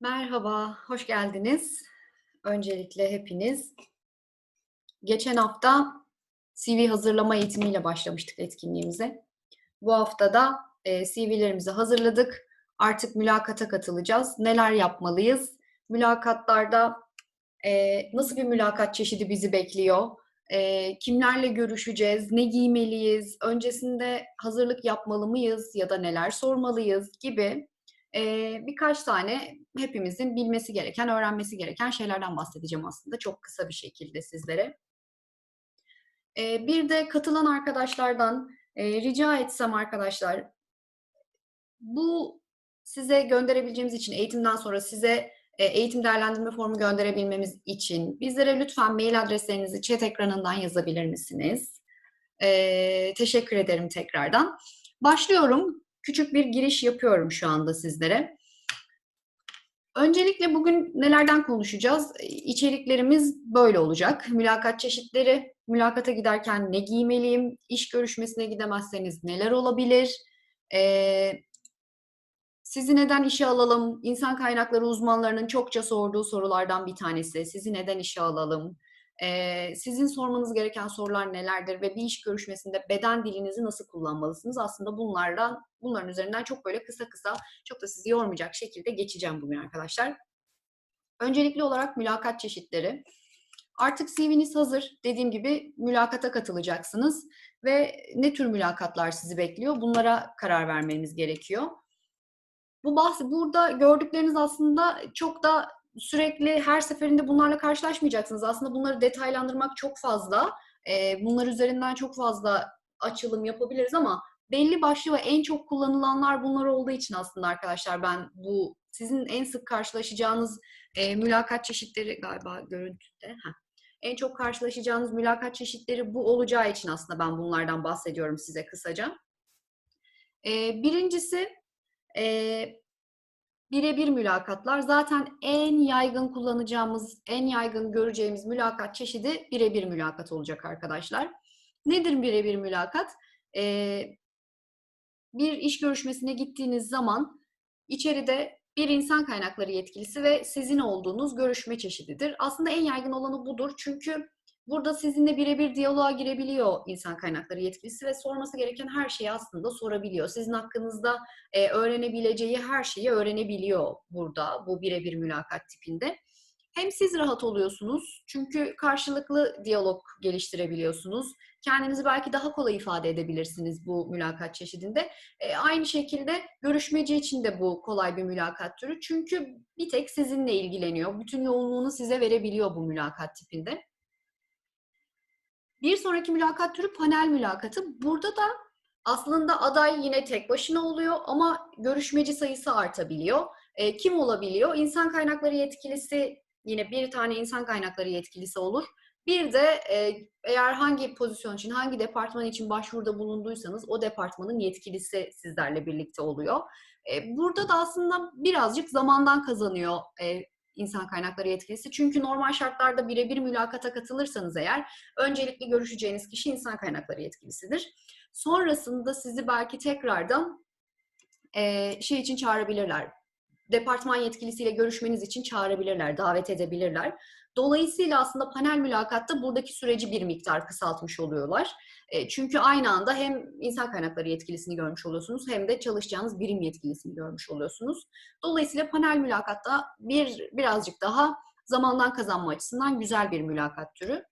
Merhaba, hoş geldiniz. Öncelikle hepiniz. Geçen hafta CV hazırlama eğitimiyle başlamıştık etkinliğimize. Bu hafta da e, CV'lerimizi hazırladık. Artık mülakata katılacağız. Neler yapmalıyız? Mülakatlarda e, nasıl bir mülakat çeşidi bizi bekliyor? E, kimlerle görüşeceğiz? Ne giymeliyiz? Öncesinde hazırlık yapmalı mıyız? Ya da neler sormalıyız gibi Eee, birkaç tane hepimizin bilmesi gereken, öğrenmesi gereken şeylerden bahsedeceğim aslında çok kısa bir şekilde sizlere. Eee, bir de katılan arkadaşlardan, eee, rica etsem arkadaşlar, bu size gönderebileceğimiz için eğitimden sonra size, eee, eğitim değerlendirme formu gönderebilmemiz için bizlere lütfen mail adreslerinizi chat ekranından yazabilir misiniz? Eee, teşekkür ederim tekrardan. Başlıyorum. Küçük bir giriş yapıyorum şu anda sizlere. Öncelikle bugün nelerden konuşacağız? İçeriklerimiz böyle olacak. Mülakat çeşitleri, mülakata giderken ne giymeliyim, iş görüşmesine gidemezseniz neler olabilir, ee, sizi neden işe alalım, insan kaynakları uzmanlarının çokça sorduğu sorulardan bir tanesi, sizi neden işe alalım, ee, sizin sormanız gereken sorular nelerdir ve bir iş görüşmesinde beden dilinizi nasıl kullanmalısınız? Aslında bunlardan, bunların üzerinden çok böyle kısa kısa, çok da sizi yormayacak şekilde geçeceğim bugün arkadaşlar. Öncelikli olarak mülakat çeşitleri. Artık CV'niz hazır. Dediğim gibi mülakata katılacaksınız ve ne tür mülakatlar sizi bekliyor? Bunlara karar vermeniz gerekiyor. Bu bahsi burada gördükleriniz aslında çok da sürekli her seferinde bunlarla karşılaşmayacaksınız. Aslında bunları detaylandırmak çok fazla. E, bunlar üzerinden çok fazla açılım yapabiliriz ama belli başlı ve en çok kullanılanlar bunlar olduğu için aslında arkadaşlar ben bu sizin en sık karşılaşacağınız e, mülakat çeşitleri galiba görüntüde. Heh. En çok karşılaşacağınız mülakat çeşitleri bu olacağı için aslında ben bunlardan bahsediyorum size kısaca. E, birincisi e, birebir mülakatlar zaten en yaygın kullanacağımız, en yaygın göreceğimiz mülakat çeşidi birebir mülakat olacak arkadaşlar. Nedir birebir mülakat? Ee, bir iş görüşmesine gittiğiniz zaman içeride bir insan kaynakları yetkilisi ve sizin olduğunuz görüşme çeşididir. Aslında en yaygın olanı budur çünkü Burada sizinle birebir diyaloğa girebiliyor insan kaynakları yetkilisi ve sorması gereken her şeyi aslında sorabiliyor. Sizin hakkınızda e, öğrenebileceği her şeyi öğrenebiliyor burada bu birebir mülakat tipinde. Hem siz rahat oluyorsunuz çünkü karşılıklı diyalog geliştirebiliyorsunuz. Kendinizi belki daha kolay ifade edebilirsiniz bu mülakat çeşidinde. E, aynı şekilde görüşmeci için de bu kolay bir mülakat türü. Çünkü bir tek sizinle ilgileniyor. Bütün yoğunluğunu size verebiliyor bu mülakat tipinde. Bir sonraki mülakat türü panel mülakatı. Burada da aslında aday yine tek başına oluyor ama görüşmeci sayısı artabiliyor. E, kim olabiliyor? İnsan kaynakları yetkilisi yine bir tane insan kaynakları yetkilisi olur. Bir de e, eğer hangi pozisyon için, hangi departman için başvuruda bulunduysanız o departmanın yetkilisi sizlerle birlikte oluyor. E, burada da aslında birazcık zamandan kazanıyor e, insan kaynakları yetkilisi. Çünkü normal şartlarda birebir mülakata katılırsanız eğer öncelikle görüşeceğiniz kişi insan kaynakları yetkilisidir. Sonrasında sizi belki tekrardan e, şey için çağırabilirler. Departman yetkilisiyle görüşmeniz için çağırabilirler, davet edebilirler. Dolayısıyla aslında panel mülakatta buradaki süreci bir miktar kısaltmış oluyorlar. E, çünkü aynı anda hem insan kaynakları yetkilisini görmüş oluyorsunuz hem de çalışacağınız birim yetkilisini görmüş oluyorsunuz. Dolayısıyla panel mülakatta bir birazcık daha zamandan kazanma açısından güzel bir mülakat türü.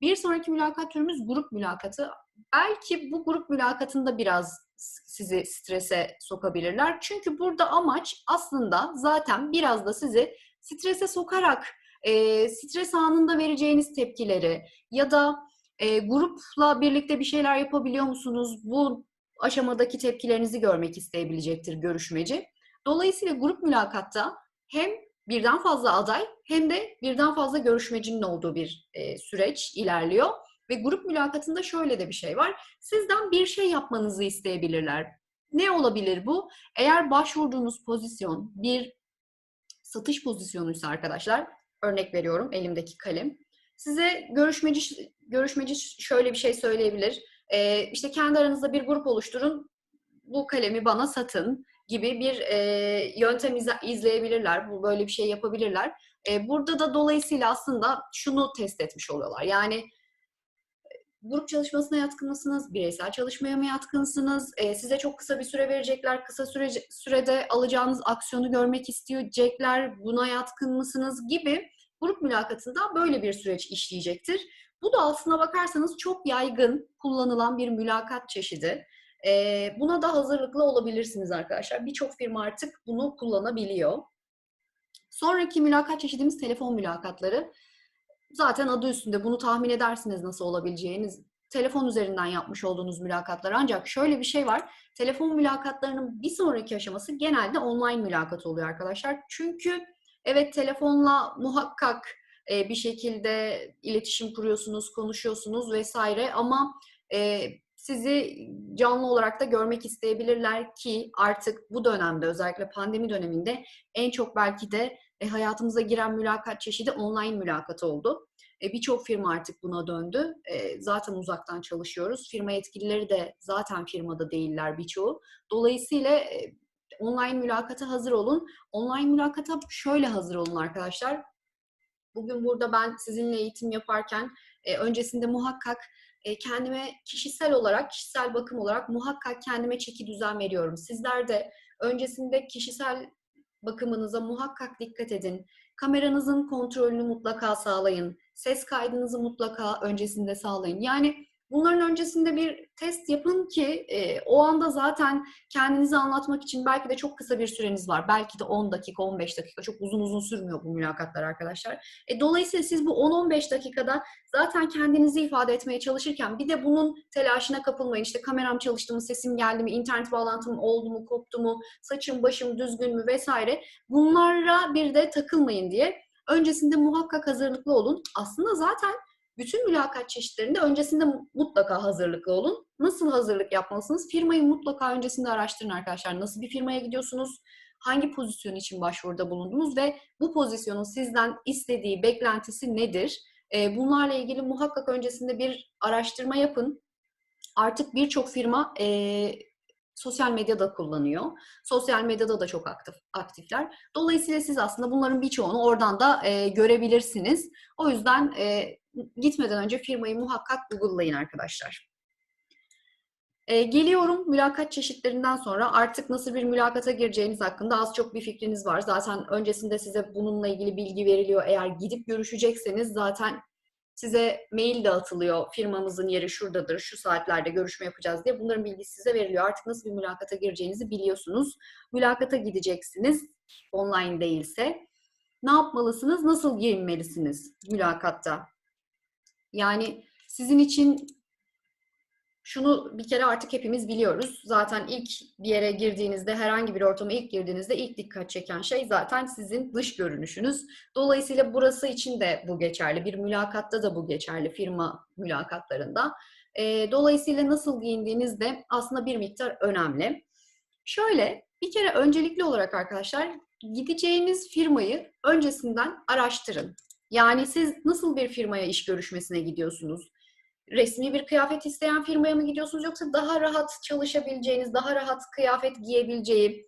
Bir sonraki mülakat türümüz grup mülakatı. Belki bu grup mülakatında biraz sizi strese sokabilirler. Çünkü burada amaç aslında zaten biraz da sizi strese sokarak e, stres anında vereceğiniz tepkileri ya da e, grupla birlikte bir şeyler yapabiliyor musunuz? Bu aşamadaki tepkilerinizi görmek isteyebilecektir görüşmeci. Dolayısıyla grup mülakatta hem birden fazla aday hem de birden fazla görüşmecinin olduğu bir e, süreç ilerliyor. Ve grup mülakatında şöyle de bir şey var. Sizden bir şey yapmanızı isteyebilirler. Ne olabilir bu? Eğer başvurduğunuz pozisyon bir satış pozisyonuysa arkadaşlar, örnek veriyorum elimdeki kalem. Size görüşmeci görüşmeci şöyle bir şey söyleyebilir. Ee, işte kendi aranızda bir grup oluşturun, bu kalemi bana satın gibi bir e, yöntem izle- izleyebilirler. Bu böyle bir şey yapabilirler. E, burada da dolayısıyla aslında şunu test etmiş oluyorlar. Yani grup çalışmasına yatkın mısınız? Bireysel çalışmaya mı yatkınsınız? E, size çok kısa bir süre verecekler. Kısa süre, sürede alacağınız aksiyonu görmek isteyecekler. Buna yatkın mısınız? Gibi grup mülakatında böyle bir süreç işleyecektir. Bu da aslına bakarsanız çok yaygın kullanılan bir mülakat çeşidi. E, buna da hazırlıklı olabilirsiniz arkadaşlar. Birçok firma artık bunu kullanabiliyor. Sonraki mülakat çeşidimiz telefon mülakatları. Zaten adı üstünde bunu tahmin edersiniz nasıl olabileceğiniz. Telefon üzerinden yapmış olduğunuz mülakatlar. Ancak şöyle bir şey var. Telefon mülakatlarının bir sonraki aşaması genelde online mülakat oluyor arkadaşlar. Çünkü evet telefonla muhakkak e, bir şekilde iletişim kuruyorsunuz, konuşuyorsunuz vesaire ama e, sizi canlı olarak da görmek isteyebilirler ki artık bu dönemde özellikle pandemi döneminde en çok belki de e, hayatımıza giren mülakat çeşidi online mülakat oldu. E, Birçok firma artık buna döndü. E, zaten uzaktan çalışıyoruz. Firma yetkilileri de zaten firmada değiller birçoğu. Dolayısıyla e, online mülakata hazır olun. Online mülakata şöyle hazır olun arkadaşlar. Bugün burada ben sizinle eğitim yaparken e, öncesinde muhakkak e, kendime kişisel olarak, kişisel bakım olarak muhakkak kendime çeki düzen veriyorum. Sizler de öncesinde kişisel bakımınıza muhakkak dikkat edin. Kameranızın kontrolünü mutlaka sağlayın. Ses kaydınızı mutlaka öncesinde sağlayın. Yani bunların öncesinde bir test yapın ki e, o anda zaten kendinizi anlatmak için belki de çok kısa bir süreniz var. Belki de 10 dakika, 15 dakika. Çok uzun uzun sürmüyor bu mülakatlar arkadaşlar. E, dolayısıyla siz bu 10-15 dakikada zaten kendinizi ifade etmeye çalışırken bir de bunun telaşına kapılmayın. İşte kameram çalıştı mı, sesim geldi mi, internet bağlantım oldu mu, koptu mu, saçım başım düzgün mü vesaire. Bunlara bir de takılmayın diye öncesinde muhakkak hazırlıklı olun. Aslında zaten bütün mülakat çeşitlerinde öncesinde mutlaka hazırlıklı olun. Nasıl hazırlık yapmalısınız? Firmayı mutlaka öncesinde araştırın arkadaşlar. Nasıl bir firmaya gidiyorsunuz? Hangi pozisyon için başvuruda bulundunuz ve bu pozisyonun sizden istediği beklentisi nedir? Ee, bunlarla ilgili muhakkak öncesinde bir araştırma yapın. Artık birçok firma e, sosyal medyada kullanıyor. Sosyal medyada da çok aktif aktifler. Dolayısıyla siz aslında bunların birçoğunu oradan da e, görebilirsiniz. O yüzden e, gitmeden önce firmayı muhakkak Google'layın arkadaşlar. E, geliyorum mülakat çeşitlerinden sonra artık nasıl bir mülakata gireceğiniz hakkında az çok bir fikriniz var. Zaten öncesinde size bununla ilgili bilgi veriliyor. Eğer gidip görüşecekseniz zaten size mail de atılıyor. Firmamızın yeri şuradadır, şu saatlerde görüşme yapacağız diye. Bunların bilgisi size veriliyor. Artık nasıl bir mülakata gireceğinizi biliyorsunuz. Mülakata gideceksiniz online değilse. Ne yapmalısınız? Nasıl giyinmelisiniz mülakatta? Yani sizin için şunu bir kere artık hepimiz biliyoruz. Zaten ilk bir yere girdiğinizde, herhangi bir ortama ilk girdiğinizde ilk dikkat çeken şey zaten sizin dış görünüşünüz. Dolayısıyla burası için de bu geçerli. Bir mülakatta da bu geçerli, firma mülakatlarında. Dolayısıyla nasıl giyindiğiniz de aslında bir miktar önemli. Şöyle, bir kere öncelikli olarak arkadaşlar gideceğiniz firmayı öncesinden araştırın. Yani siz nasıl bir firmaya iş görüşmesine gidiyorsunuz? resmi bir kıyafet isteyen firmaya mı gidiyorsunuz yoksa daha rahat çalışabileceğiniz, daha rahat kıyafet giyebileceği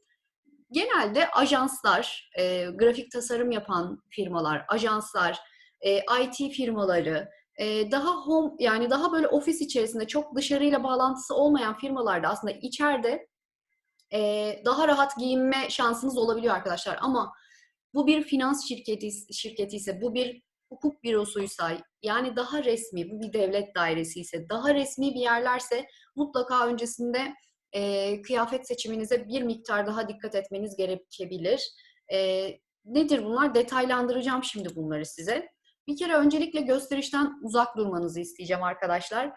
genelde ajanslar, e, grafik tasarım yapan firmalar, ajanslar, e, IT firmaları, e, daha home yani daha böyle ofis içerisinde çok dışarıyla bağlantısı olmayan firmalarda aslında içeride e, daha rahat giyinme şansınız olabiliyor arkadaşlar. Ama bu bir finans şirketi şirketi ise, bu bir hukuk bürosuysa yani daha resmi, bu bir devlet dairesi ise, daha resmi bir yerlerse mutlaka öncesinde e, kıyafet seçiminize bir miktar daha dikkat etmeniz gerekebilir. E, nedir bunlar? Detaylandıracağım şimdi bunları size. Bir kere öncelikle gösterişten uzak durmanızı isteyeceğim arkadaşlar.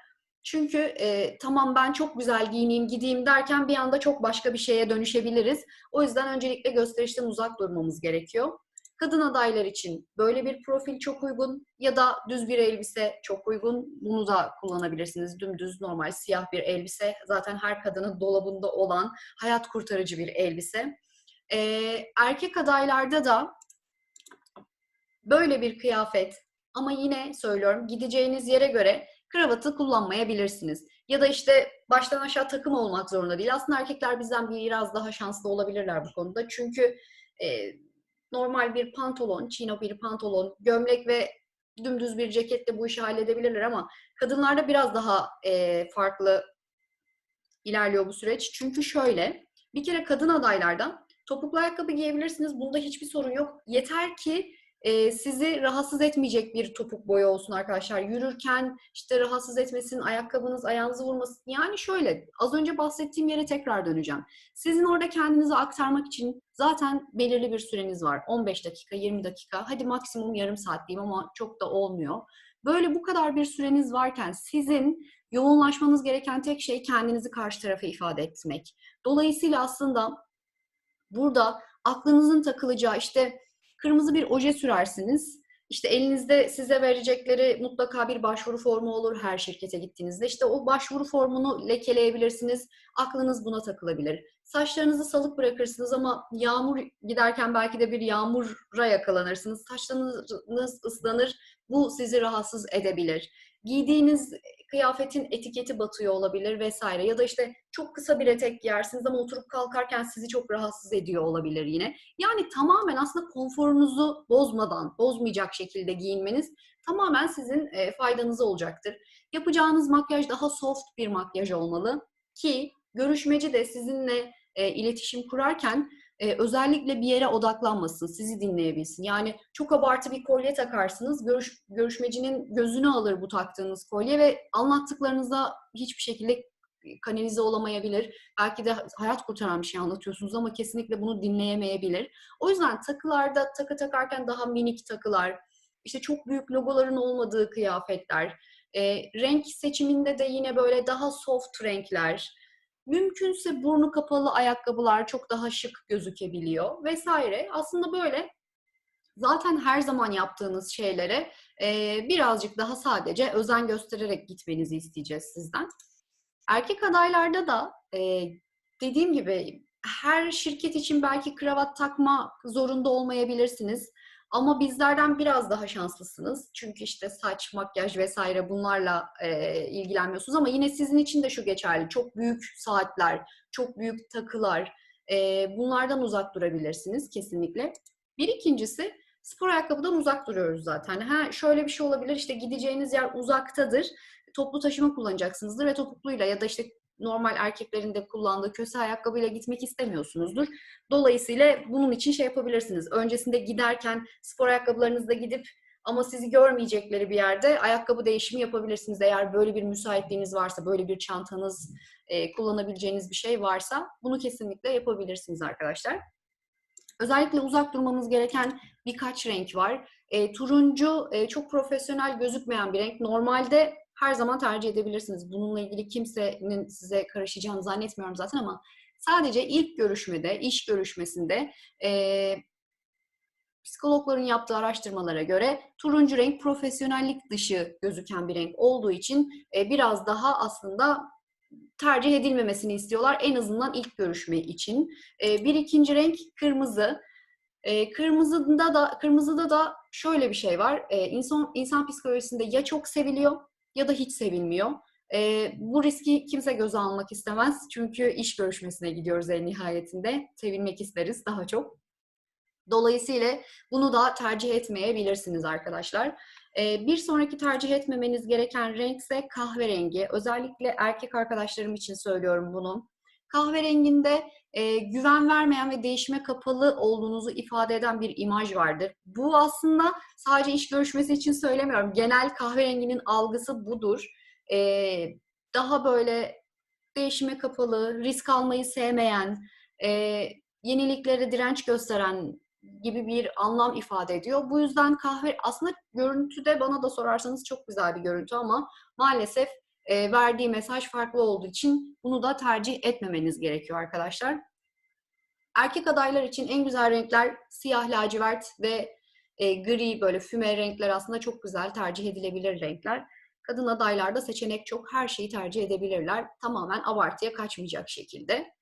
Çünkü e, tamam ben çok güzel giyineyim, gideyim derken bir anda çok başka bir şeye dönüşebiliriz. O yüzden öncelikle gösterişten uzak durmamız gerekiyor. Kadın adaylar için böyle bir profil çok uygun ya da düz bir elbise çok uygun. Bunu da kullanabilirsiniz. Dümdüz normal siyah bir elbise. Zaten her kadının dolabında olan hayat kurtarıcı bir elbise. Ee, erkek adaylarda da böyle bir kıyafet ama yine söylüyorum gideceğiniz yere göre kravatı kullanmayabilirsiniz. Ya da işte baştan aşağı takım olmak zorunda değil. Aslında erkekler bizden biraz daha şanslı olabilirler bu konuda. Çünkü e, normal bir pantolon, chino bir pantolon, gömlek ve dümdüz bir ceketle bu işi halledebilirler ama kadınlarda biraz daha e, farklı ilerliyor bu süreç. Çünkü şöyle, bir kere kadın adaylardan topuklu ayakkabı giyebilirsiniz. Bunda hiçbir sorun yok. Yeter ki sizi rahatsız etmeyecek bir topuk boyu olsun arkadaşlar. Yürürken işte rahatsız etmesin, ayakkabınız ayağınızı vurmasın. Yani şöyle, az önce bahsettiğim yere tekrar döneceğim. Sizin orada kendinizi aktarmak için zaten belirli bir süreniz var. 15 dakika, 20 dakika, hadi maksimum yarım saat diyeyim ama çok da olmuyor. Böyle bu kadar bir süreniz varken sizin yoğunlaşmanız gereken tek şey kendinizi karşı tarafa ifade etmek. Dolayısıyla aslında burada aklınızın takılacağı işte kırmızı bir oje sürersiniz. İşte elinizde size verecekleri mutlaka bir başvuru formu olur her şirkete gittiğinizde. İşte o başvuru formunu lekeleyebilirsiniz. Aklınız buna takılabilir. Saçlarınızı salık bırakırsınız ama yağmur giderken belki de bir yağmura yakalanırsınız. Saçlarınız ıslanır. Bu sizi rahatsız edebilir. Giydiğiniz kıyafetin etiketi batıyor olabilir vesaire. Ya da işte çok kısa bir etek giyersiniz ama oturup kalkarken sizi çok rahatsız ediyor olabilir yine. Yani tamamen aslında konforunuzu bozmadan, bozmayacak şekilde giyinmeniz tamamen sizin e, faydanıza olacaktır. Yapacağınız makyaj daha soft bir makyaj olmalı ki görüşmeci de sizinle e, iletişim kurarken e, özellikle bir yere odaklanmasın, sizi dinleyebilsin. Yani çok abartı bir kolye takarsınız, görüş, görüşmecinin gözünü alır bu taktığınız kolye ve anlattıklarınızda hiçbir şekilde kanalize olamayabilir. Belki de hayat kurtaran bir şey anlatıyorsunuz ama kesinlikle bunu dinleyemeyebilir. O yüzden takılarda takı takarken daha minik takılar, işte çok büyük logoların olmadığı kıyafetler, e, renk seçiminde de yine böyle daha soft renkler, Mümkünse burnu kapalı ayakkabılar çok daha şık gözükebiliyor vesaire. Aslında böyle zaten her zaman yaptığınız şeylere e, birazcık daha sadece özen göstererek gitmenizi isteyeceğiz sizden. Erkek adaylarda da e, dediğim gibi her şirket için belki kravat takma zorunda olmayabilirsiniz. Ama bizlerden biraz daha şanslısınız. Çünkü işte saç, makyaj vesaire bunlarla e, ilgilenmiyorsunuz. Ama yine sizin için de şu geçerli. Çok büyük saatler, çok büyük takılar e, bunlardan uzak durabilirsiniz kesinlikle. Bir ikincisi spor ayakkabıdan uzak duruyoruz zaten. Ha şöyle bir şey olabilir işte gideceğiniz yer uzaktadır. Toplu taşıma kullanacaksınızdır ve topukluyla ya da işte normal erkeklerin de kullandığı köse ayakkabıyla gitmek istemiyorsunuzdur. Dolayısıyla bunun için şey yapabilirsiniz. Öncesinde giderken spor ayakkabılarınızla gidip ama sizi görmeyecekleri bir yerde ayakkabı değişimi yapabilirsiniz. Eğer böyle bir müsaitliğiniz varsa, böyle bir çantanız, e, kullanabileceğiniz bir şey varsa bunu kesinlikle yapabilirsiniz arkadaşlar. Özellikle uzak durmamız gereken birkaç renk var. E, turuncu e, çok profesyonel gözükmeyen bir renk. Normalde her zaman tercih edebilirsiniz. Bununla ilgili kimsenin size karışacağını zannetmiyorum zaten ama sadece ilk görüşmede, iş görüşmesinde e, psikologların yaptığı araştırmalara göre turuncu renk profesyonellik dışı gözüken bir renk olduğu için e, biraz daha aslında tercih edilmemesini istiyorlar en azından ilk görüşme için. E, bir ikinci renk kırmızı. E, kırmızıda da kırmızıda da şöyle bir şey var. E, insan insan psikolojisinde ya çok seviliyor ya da hiç sevilmiyor. E, bu riski kimse göze almak istemez. Çünkü iş görüşmesine gidiyoruz en nihayetinde. Sevilmek isteriz daha çok. Dolayısıyla bunu da tercih etmeyebilirsiniz arkadaşlar. Bir sonraki tercih etmemeniz gereken renk ise kahverengi. Özellikle erkek arkadaşlarım için söylüyorum bunu. Kahverenginde e, güven vermeyen ve değişime kapalı olduğunuzu ifade eden bir imaj vardır. Bu aslında sadece iş görüşmesi için söylemiyorum. Genel kahverenginin algısı budur. E, daha böyle değişime kapalı, risk almayı sevmeyen, e, yeniliklere direnç gösteren gibi bir anlam ifade ediyor. Bu yüzden kahve aslında görüntüde bana da sorarsanız çok güzel bir görüntü ama maalesef e, verdiği mesaj farklı olduğu için bunu da tercih etmemeniz gerekiyor arkadaşlar. Erkek adaylar için en güzel renkler siyah, lacivert ve e, gri böyle füme renkler aslında çok güzel tercih edilebilir renkler. Kadın adaylarda seçenek çok, her şeyi tercih edebilirler. Tamamen abartıya kaçmayacak şekilde.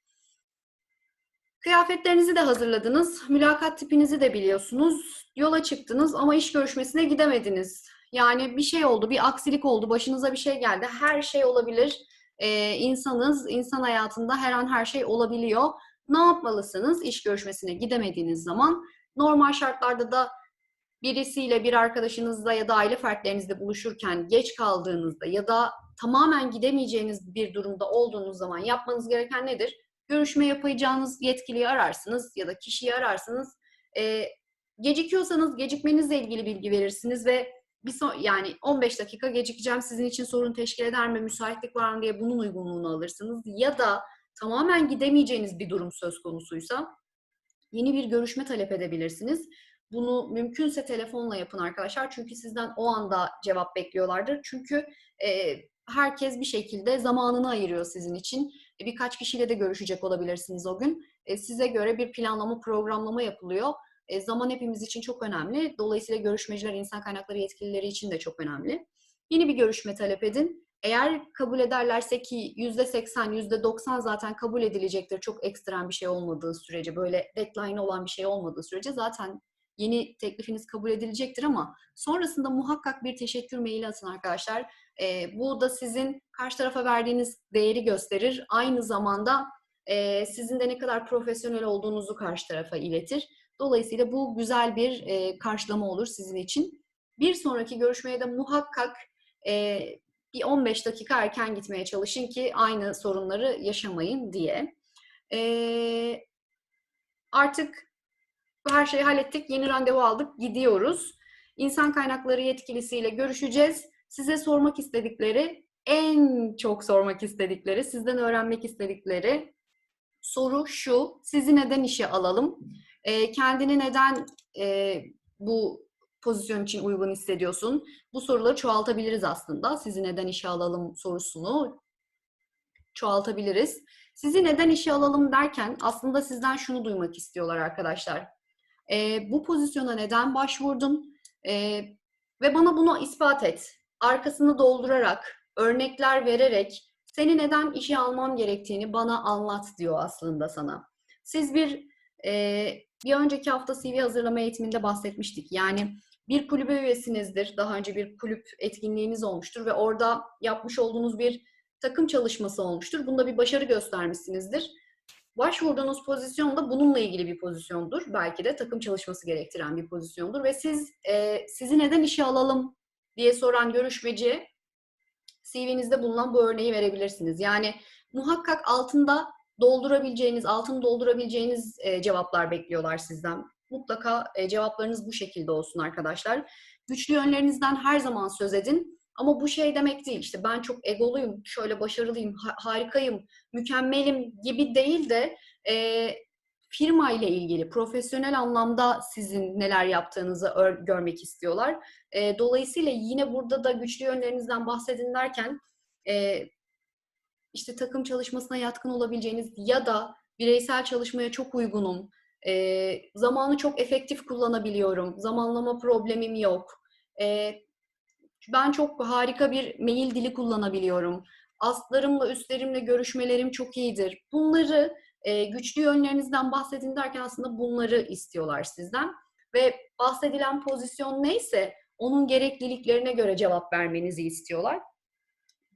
Kıyafetlerinizi de hazırladınız. Mülakat tipinizi de biliyorsunuz. Yola çıktınız ama iş görüşmesine gidemediniz. Yani bir şey oldu, bir aksilik oldu, başınıza bir şey geldi. Her şey olabilir. Ee, insanız, insan hayatında her an her şey olabiliyor. Ne yapmalısınız iş görüşmesine gidemediğiniz zaman? Normal şartlarda da birisiyle, bir arkadaşınızla ya da aile fertlerinizle buluşurken geç kaldığınızda ya da tamamen gidemeyeceğiniz bir durumda olduğunuz zaman yapmanız gereken nedir? Görüşme yapacağınız yetkiliyi ararsınız ya da kişiyi ararsınız. Ee, gecikiyorsanız gecikmenizle ilgili bilgi verirsiniz ve bir son, yani 15 dakika gecikeceğim sizin için sorun teşkil eder mi, müsaitlik var mı diye bunun uygunluğunu alırsınız. Ya da tamamen gidemeyeceğiniz bir durum söz konusuysa yeni bir görüşme talep edebilirsiniz. Bunu mümkünse telefonla yapın arkadaşlar. Çünkü sizden o anda cevap bekliyorlardır. Çünkü e, herkes bir şekilde zamanını ayırıyor sizin için. E, birkaç kişiyle de görüşecek olabilirsiniz o gün. E, size göre bir planlama, programlama yapılıyor. E, zaman hepimiz için çok önemli. Dolayısıyla görüşmeciler, insan kaynakları yetkilileri için de çok önemli. Yeni bir görüşme talep edin. Eğer kabul ederlerse ki yüzde seksen, yüzde doksan zaten kabul edilecektir. Çok ekstrem bir şey olmadığı sürece, böyle deadline olan bir şey olmadığı sürece zaten yeni teklifiniz kabul edilecektir ama sonrasında muhakkak bir teşekkür maili atın arkadaşlar. E, bu da sizin karşı tarafa verdiğiniz değeri gösterir. Aynı zamanda e, sizin de ne kadar profesyonel olduğunuzu karşı tarafa iletir. Dolayısıyla bu güzel bir e, karşılama olur sizin için. Bir sonraki görüşmeye de muhakkak e, bir 15 dakika erken gitmeye çalışın ki aynı sorunları yaşamayın diye. E, artık her şeyi hallettik, yeni randevu aldık, gidiyoruz. İnsan kaynakları yetkilisiyle görüşeceğiz. Size sormak istedikleri, en çok sormak istedikleri, sizden öğrenmek istedikleri soru şu. Sizi neden işe alalım? E, kendini neden e, bu pozisyon için uygun hissediyorsun? Bu soruları çoğaltabiliriz aslında. Sizi neden işe alalım sorusunu çoğaltabiliriz. Sizi neden işe alalım derken aslında sizden şunu duymak istiyorlar arkadaşlar. E, bu pozisyona neden başvurdun? E, ve bana bunu ispat et. Arkasını doldurarak, örnekler vererek seni neden işe almam gerektiğini bana anlat diyor aslında sana. Siz bir bir önceki hafta CV hazırlama eğitiminde bahsetmiştik. Yani bir kulübe üyesinizdir. Daha önce bir kulüp etkinliğiniz olmuştur ve orada yapmış olduğunuz bir takım çalışması olmuştur. Bunda bir başarı göstermişsinizdir. Başvurduğunuz pozisyon da bununla ilgili bir pozisyondur. Belki de takım çalışması gerektiren bir pozisyondur ve siz e, sizi neden işe alalım diye soran görüşmeci CV'nizde bulunan bu örneği verebilirsiniz. Yani muhakkak altında doldurabileceğiniz, altını doldurabileceğiniz e, cevaplar bekliyorlar sizden. Mutlaka e, cevaplarınız bu şekilde olsun arkadaşlar. Güçlü yönlerinizden her zaman söz edin. Ama bu şey demek değil işte ben çok egoluyum, şöyle başarılıyım, ha- harikayım, mükemmelim gibi değil de e, firma ile ilgili profesyonel anlamda sizin neler yaptığınızı ör- görmek istiyorlar. E, dolayısıyla yine burada da güçlü yönlerinizden bahsedin derken e, işte takım çalışmasına yatkın olabileceğiniz ya da bireysel çalışmaya çok uygunum, e, zamanı çok efektif kullanabiliyorum, zamanlama problemim yok, e, ben çok harika bir mail dili kullanabiliyorum, astlarımla, üstlerimle görüşmelerim çok iyidir. Bunları e, güçlü yönlerinizden bahsedin derken aslında bunları istiyorlar sizden. Ve bahsedilen pozisyon neyse onun gerekliliklerine göre cevap vermenizi istiyorlar.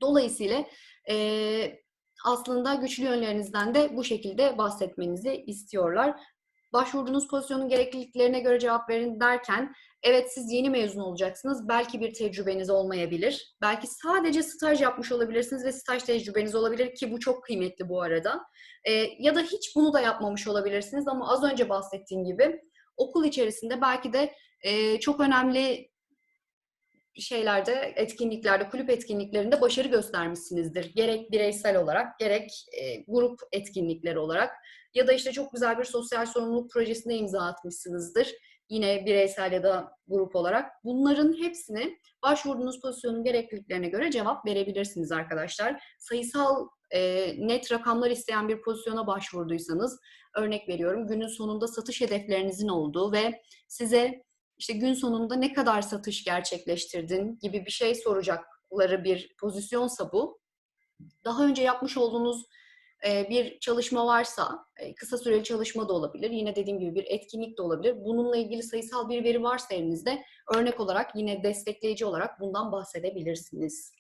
Dolayısıyla e, aslında güçlü yönlerinizden de bu şekilde bahsetmenizi istiyorlar. Başvurduğunuz pozisyonun gerekliliklerine göre cevap verin derken evet siz yeni mezun olacaksınız. Belki bir tecrübeniz olmayabilir. Belki sadece staj yapmış olabilirsiniz ve staj tecrübeniz olabilir ki bu çok kıymetli bu arada. E, ya da hiç bunu da yapmamış olabilirsiniz ama az önce bahsettiğim gibi okul içerisinde belki de e, çok önemli şeylerde, etkinliklerde, kulüp etkinliklerinde başarı göstermişsinizdir. Gerek bireysel olarak, gerek e, grup etkinlikleri olarak ya da işte çok güzel bir sosyal sorumluluk projesine imza atmışsınızdır. Yine bireysel ya da grup olarak. Bunların hepsini başvurduğunuz pozisyonun gerekliliklerine göre cevap verebilirsiniz arkadaşlar. Sayısal e, net rakamlar isteyen bir pozisyona başvurduysanız, örnek veriyorum günün sonunda satış hedeflerinizin olduğu ve size işte gün sonunda ne kadar satış gerçekleştirdin gibi bir şey soracakları bir pozisyonsa bu. Daha önce yapmış olduğunuz e, bir çalışma varsa, e, kısa süreli çalışma da olabilir, yine dediğim gibi bir etkinlik de olabilir. Bununla ilgili sayısal bir veri varsa elinizde örnek olarak yine destekleyici olarak bundan bahsedebilirsiniz.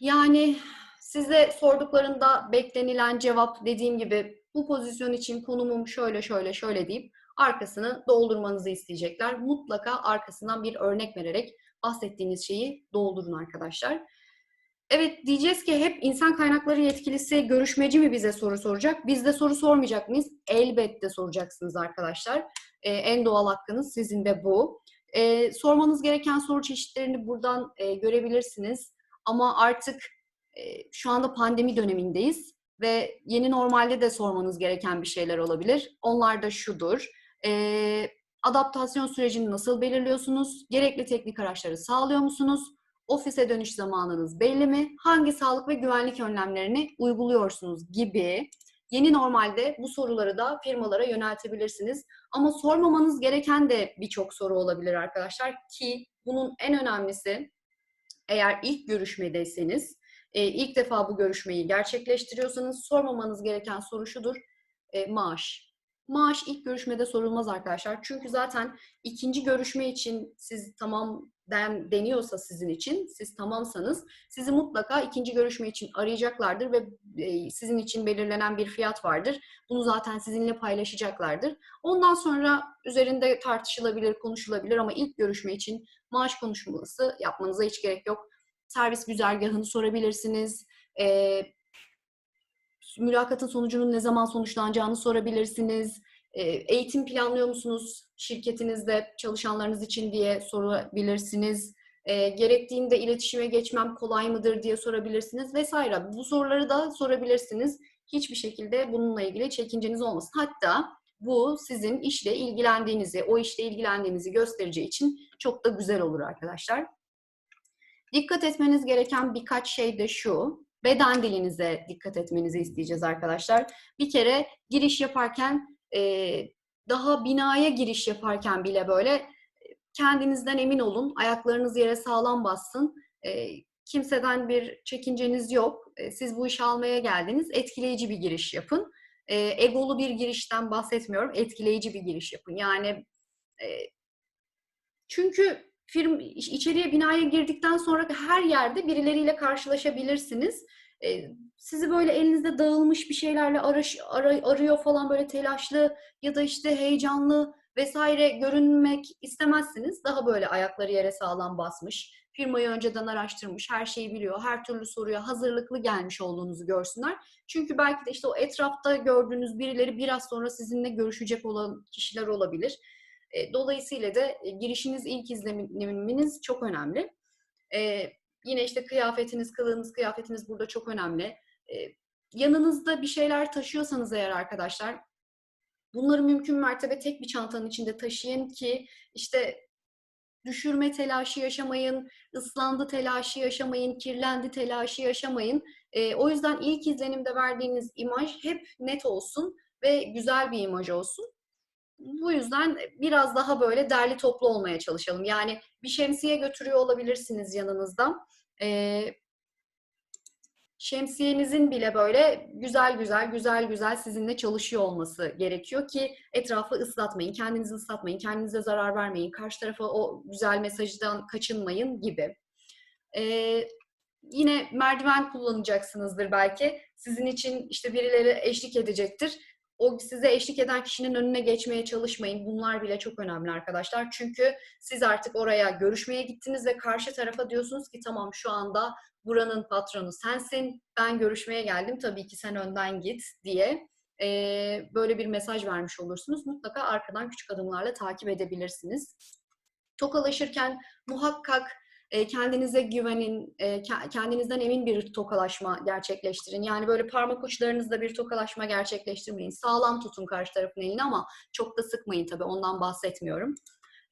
Yani size sorduklarında beklenilen cevap dediğim gibi bu pozisyon için konumum şöyle şöyle şöyle deyip arkasını doldurmanızı isteyecekler. Mutlaka arkasından bir örnek vererek bahsettiğiniz şeyi doldurun arkadaşlar. Evet diyeceğiz ki hep insan kaynakları yetkilisi görüşmeci mi bize soru soracak? Biz de soru sormayacak mıyız? Elbette soracaksınız arkadaşlar. Ee, en doğal hakkınız sizin de bu. Ee, sormanız gereken soru çeşitlerini buradan e, görebilirsiniz. Ama artık e, şu anda pandemi dönemindeyiz ve yeni normalde de sormanız gereken bir şeyler olabilir. Onlar da şudur. E, adaptasyon sürecini nasıl belirliyorsunuz? Gerekli teknik araçları sağlıyor musunuz? Ofise dönüş zamanınız belli mi? Hangi sağlık ve güvenlik önlemlerini uyguluyorsunuz gibi yeni normalde bu soruları da firmalara yöneltebilirsiniz. Ama sormamanız gereken de birçok soru olabilir arkadaşlar ki bunun en önemlisi eğer ilk görüşmedeyseniz, ilk defa bu görüşmeyi gerçekleştiriyorsanız sormamanız gereken soru şudur, maaş. Maaş ilk görüşmede sorulmaz arkadaşlar. Çünkü zaten ikinci görüşme için siz tamam den, deniyorsa sizin için, siz tamamsanız sizi mutlaka ikinci görüşme için arayacaklardır ve e, sizin için belirlenen bir fiyat vardır. Bunu zaten sizinle paylaşacaklardır. Ondan sonra üzerinde tartışılabilir, konuşulabilir ama ilk görüşme için maaş konuşması yapmanıza hiç gerek yok. Servis güzergahını sorabilirsiniz. E, mülakatın sonucunun ne zaman sonuçlanacağını sorabilirsiniz. E, eğitim planlıyor musunuz şirketinizde çalışanlarınız için diye sorabilirsiniz. E, gerektiğinde iletişime geçmem kolay mıdır diye sorabilirsiniz vesaire. Bu soruları da sorabilirsiniz. Hiçbir şekilde bununla ilgili çekinceniz olmasın. Hatta bu sizin işle ilgilendiğinizi, o işle ilgilendiğinizi göstereceği için çok da güzel olur arkadaşlar. Dikkat etmeniz gereken birkaç şey de şu. Beden dilinize dikkat etmenizi isteyeceğiz arkadaşlar. Bir kere giriş yaparken e, daha binaya giriş yaparken bile böyle kendinizden emin olun. Ayaklarınız yere sağlam bassın. E, kimseden bir çekinceniz yok. E, siz bu işi almaya geldiniz. Etkileyici bir giriş yapın. E, egolu bir girişten bahsetmiyorum. Etkileyici bir giriş yapın. Yani çünkü firm içeriye binaya girdikten sonra her yerde birileriyle karşılaşabilirsiniz. E, sizi böyle elinizde dağılmış bir şeylerle araş, ar, arıyor falan böyle telaşlı ya da işte heyecanlı vesaire görünmek istemezsiniz. Daha böyle ayakları yere sağlam basmış, firmayı önceden araştırmış, her şeyi biliyor, her türlü soruya hazırlıklı gelmiş olduğunuzu görsünler. Çünkü belki de işte o etrafta gördüğünüz birileri biraz sonra sizinle görüşecek olan kişiler olabilir. E, dolayısıyla da e, girişiniz, ilk izleniminiz çok önemli. E, yine işte kıyafetiniz, kılığınız, kıyafetiniz burada çok önemli. Yanınızda bir şeyler taşıyorsanız eğer arkadaşlar, bunları mümkün mertebe tek bir çantanın içinde taşıyın ki işte düşürme telaşı yaşamayın, ıslandı telaşı yaşamayın, kirlendi telaşı yaşamayın. O yüzden ilk izlenimde verdiğiniz imaj hep net olsun ve güzel bir imaj olsun bu yüzden biraz daha böyle derli toplu olmaya çalışalım. Yani bir şemsiye götürüyor olabilirsiniz yanınızda. Ee, şemsiyenizin bile böyle güzel güzel güzel güzel sizinle çalışıyor olması gerekiyor ki etrafı ıslatmayın, kendinizi ıslatmayın, kendinize zarar vermeyin, karşı tarafa o güzel mesajdan kaçınmayın gibi. Ee, yine merdiven kullanacaksınızdır belki. Sizin için işte birileri eşlik edecektir o size eşlik eden kişinin önüne geçmeye çalışmayın. Bunlar bile çok önemli arkadaşlar. Çünkü siz artık oraya görüşmeye gittiniz ve karşı tarafa diyorsunuz ki tamam şu anda buranın patronu sensin. Ben görüşmeye geldim. Tabii ki sen önden git diye e, böyle bir mesaj vermiş olursunuz. Mutlaka arkadan küçük adımlarla takip edebilirsiniz. Tokalaşırken muhakkak e, kendinize güvenin, e, kendinizden emin bir tokalaşma gerçekleştirin. Yani böyle parmak uçlarınızda bir tokalaşma gerçekleştirmeyin. Sağlam tutun karşı tarafın elini ama çok da sıkmayın tabii ondan bahsetmiyorum.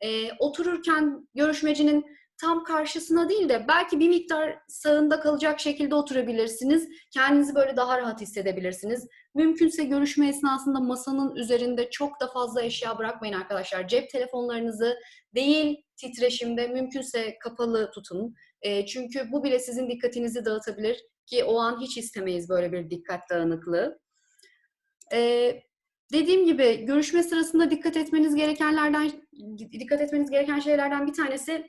E, otururken görüşmecinin tam karşısına değil de belki bir miktar sağında kalacak şekilde oturabilirsiniz. Kendinizi böyle daha rahat hissedebilirsiniz. Mümkünse görüşme esnasında masanın üzerinde çok da fazla eşya bırakmayın arkadaşlar. Cep telefonlarınızı değil titreşimde mümkünse kapalı tutun. E, çünkü bu bile sizin dikkatinizi dağıtabilir ki o an hiç istemeyiz böyle bir dikkat dağınıklığı. E, dediğim gibi görüşme sırasında dikkat etmeniz gerekenlerden dikkat etmeniz gereken şeylerden bir tanesi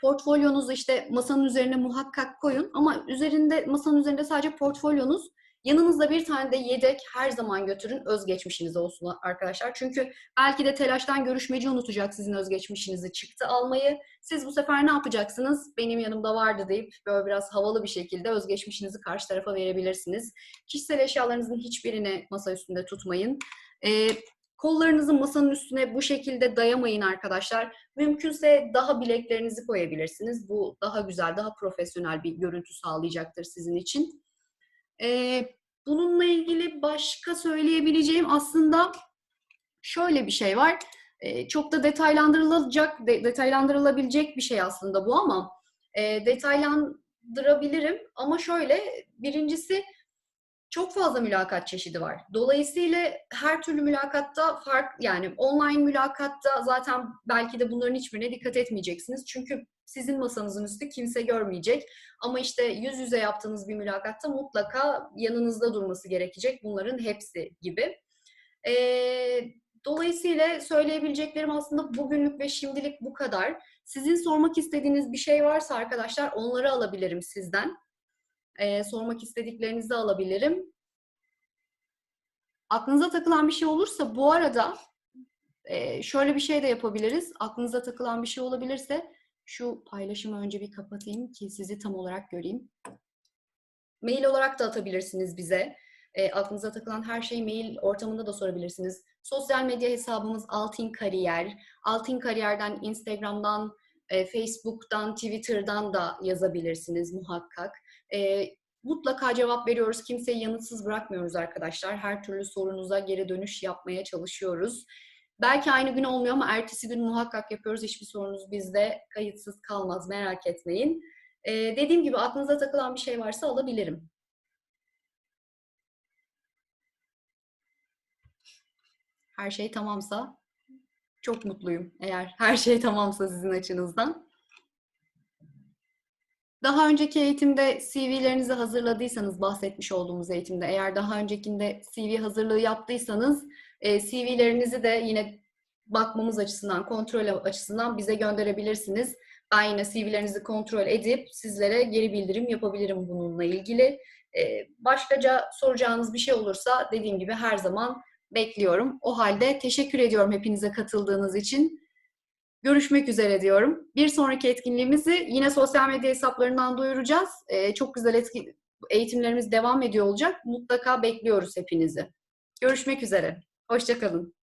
portfolyonuzu işte masanın üzerine muhakkak koyun ama üzerinde masanın üzerinde sadece portfolyonuz yanınızda bir tane de yedek her zaman götürün özgeçmişiniz olsun arkadaşlar. Çünkü belki de telaştan görüşmeci unutacak sizin özgeçmişinizi çıktı almayı. Siz bu sefer ne yapacaksınız? Benim yanımda vardı deyip böyle biraz havalı bir şekilde özgeçmişinizi karşı tarafa verebilirsiniz. Kişisel eşyalarınızın hiçbirini masa üstünde tutmayın. Ee, kollarınızı masanın üstüne bu şekilde dayamayın arkadaşlar. Mümkünse daha bileklerinizi koyabilirsiniz. Bu daha güzel, daha profesyonel bir görüntü sağlayacaktır sizin için. Bununla ilgili başka söyleyebileceğim aslında şöyle bir şey var. Çok da detaylandırılacak, de, detaylandırılabilecek bir şey aslında bu ama detaylandırabilirim. Ama şöyle, birincisi çok fazla mülakat çeşidi var. Dolayısıyla her türlü mülakatta fark yani online mülakatta zaten belki de bunların hiçbirine dikkat etmeyeceksiniz. Çünkü sizin masanızın üstü kimse görmeyecek. Ama işte yüz yüze yaptığınız bir mülakatta mutlaka yanınızda durması gerekecek bunların hepsi gibi. Ee, dolayısıyla söyleyebileceklerim aslında bugünlük ve şimdilik bu kadar. Sizin sormak istediğiniz bir şey varsa arkadaşlar onları alabilirim sizden e, sormak istediklerinizi alabilirim. Aklınıza takılan bir şey olursa bu arada e, şöyle bir şey de yapabiliriz. Aklınıza takılan bir şey olabilirse şu paylaşımı önce bir kapatayım ki sizi tam olarak göreyim. Mail olarak da atabilirsiniz bize. E, aklınıza takılan her şeyi mail ortamında da sorabilirsiniz. Sosyal medya hesabımız Altın Kariyer. Altın Kariyer'den, Instagram'dan, e, Facebook'tan, Twitter'dan da yazabilirsiniz muhakkak. E, mutlaka cevap veriyoruz. Kimseyi yanıtsız bırakmıyoruz arkadaşlar. Her türlü sorunuza geri dönüş yapmaya çalışıyoruz. Belki aynı gün olmuyor ama ertesi gün muhakkak yapıyoruz. Hiçbir sorunuz bizde kayıtsız kalmaz. Merak etmeyin. Ee, dediğim gibi aklınıza takılan bir şey varsa alabilirim. Her şey tamamsa çok mutluyum. Eğer her şey tamamsa sizin açınızdan. Daha önceki eğitimde CV'lerinizi hazırladıysanız, bahsetmiş olduğumuz eğitimde, eğer daha öncekinde CV hazırlığı yaptıysanız, e, CV'lerinizi de yine bakmamız açısından, kontrol açısından bize gönderebilirsiniz. Ben yine CV'lerinizi kontrol edip sizlere geri bildirim yapabilirim bununla ilgili. E, başkaca soracağınız bir şey olursa dediğim gibi her zaman bekliyorum. O halde teşekkür ediyorum hepinize katıldığınız için. Görüşmek üzere diyorum. Bir sonraki etkinliğimizi yine sosyal medya hesaplarından duyuracağız. Ee, çok güzel etki, eğitimlerimiz devam ediyor olacak. Mutlaka bekliyoruz hepinizi. Görüşmek üzere. Hoşçakalın.